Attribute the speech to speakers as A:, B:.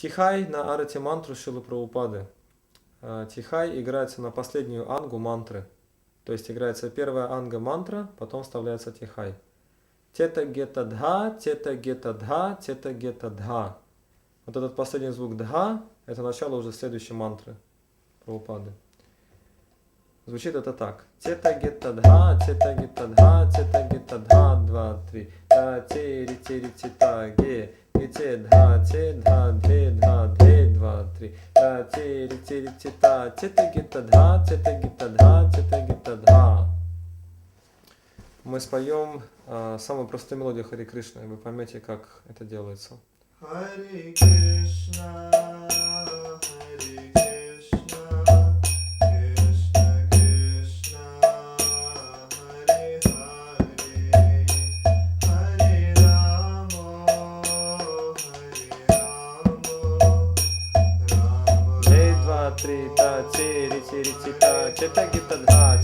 A: Тихай на арате мантру Шилы Прабхупады. А, Тихай играется на последнюю ангу мантры. То есть играется первая анга мантра, потом вставляется тихай. Тета гета дха, тета гета дха, тета гета дха. Вот этот последний звук дха – это начало уже следующей мантры Прабхупады. Звучит это так. Тета гета дха, тета гета дха, тета гета дха, два, три. Та те ри те ге, ге те дха, те дха. Та те ри те ри те та, тета гета дха, тета гета дха, тета гета дха. Мы споем а, самую простую мелодию Хари Кришны. Вы поймете, как это делается.
B: Hare Krishna,
A: три, та, те, ри, те, ри, те, та, тета гета дха,